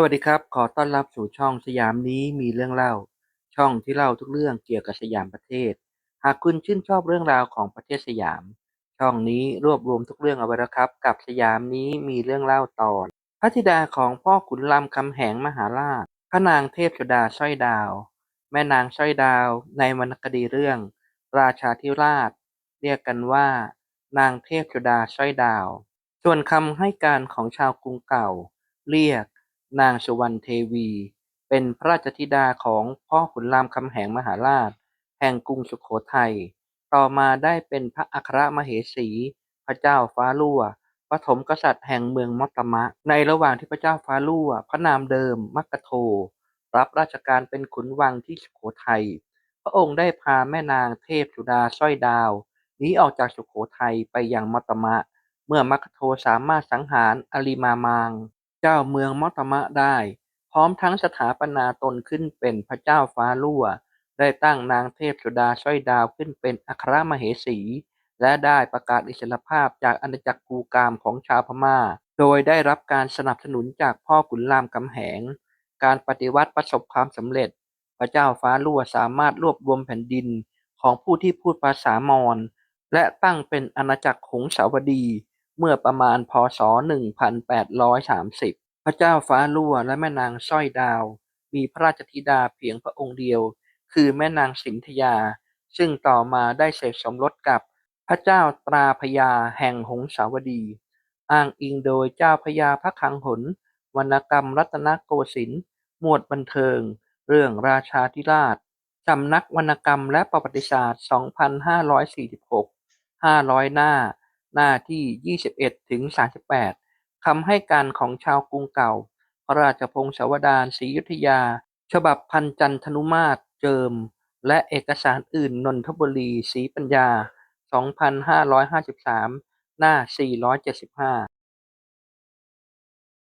สวัสดีครับ ขอต้อนรับสู่ช่องสยามนี้มีเรื่องเล่า ช่องที่เล่าทุกเรื่องเกี่ยวกับสยามประเทศ หากคุณชื่นชอบเรื่องราวของประเทศสยาม ช่องนี้รวบรวมทุกเรื่องเอาไว้แล้วครับ กับสยามนี้มีเรื่องเล่าตอน พระธิดาของพ่อขุนรามคำแหงมหาราช พระนางเทพสุดาสร้อยดาว แม่นางสร้อยดาวในวรรณคดีเรื่อง ราชาธิราช เรียกกันว่า นางเทพสุดาสร้อยดาว ส่วนคำให้การของชาวกรุงเก่า เรียก นางสุวรรณเทวี เป็นพระราชธิดาของพ่อขุนรามคำแหงมหาราช แห่งกรุงสุโขทัย ต่อมาได้เป็นพระอัครมเหสี พระเจ้าฟ้าลั่วปฐมกษัตริย์แห่งเมืองมัตตมะ ในระหว่างที่พระเจ้าฟ้าลั่ว พระนามเดิม มักกะโท รับราชการเป็นขุนวังที่สุโขทัย พระองค์ได้พาแม่นางเทพสุดาสร้อยดาวหนีออกจากสุโขทัยไปยังมัตตมะ เมื่อมัคคโทสามารถสังหารอลิมามาง เจ้าเมืองมัตตมะได้ พร้อมทั้งสถาปนาตนขึ้นเป็นพระเจ้าฟ้าลั่ว ได้ตั้งนางเทพสุดาสร้อยดาวขึ้นเป็นอัครมเหสี และได้ประกาศอิสรภาพจากอาณาจักรกูกามของชาวพม่า โดยได้รับการสนับสนุนจากพ่อขุนรามคำแหง การปฏิวัติประสบความสำเร็จ พระเจ้าฟ้าลั่วสามารถรวบรวมแผ่นดินของผู้ที่พูดภาษามอญและตั้งเป็นอาณาจักรหงสาวดี เมื่อประมาณพศ 1830 พระเจ้าฟ้าลั่วและแม่นางสร้อยดาว มีพระราชธิดาเพียงพระองค์เดียว คือแม่นางสินธยา ซึ่งต่อมาได้เสกสมรสกับพระเจ้าตราพยาแห่งหงสาวดี อ้างอิงโดยเจ้าพญาพระคังหนวรรณกรรมรัตนโกสินทร์หมวดบันเทิง เรื่องราชาธิราชสำนักวรรณกรรมและประวัติศาสตร์ 2546 500 หน้า หน้าที่ 21 ถึง 38 คำให้การของชาวกรุงเก่า พระราชพงศาวดารศรียุธยา ฉบับพันจันทนุมาตรเจิม และเอกสารอื่นนนทบุรีศรีปัญญา 2553 หน้า 475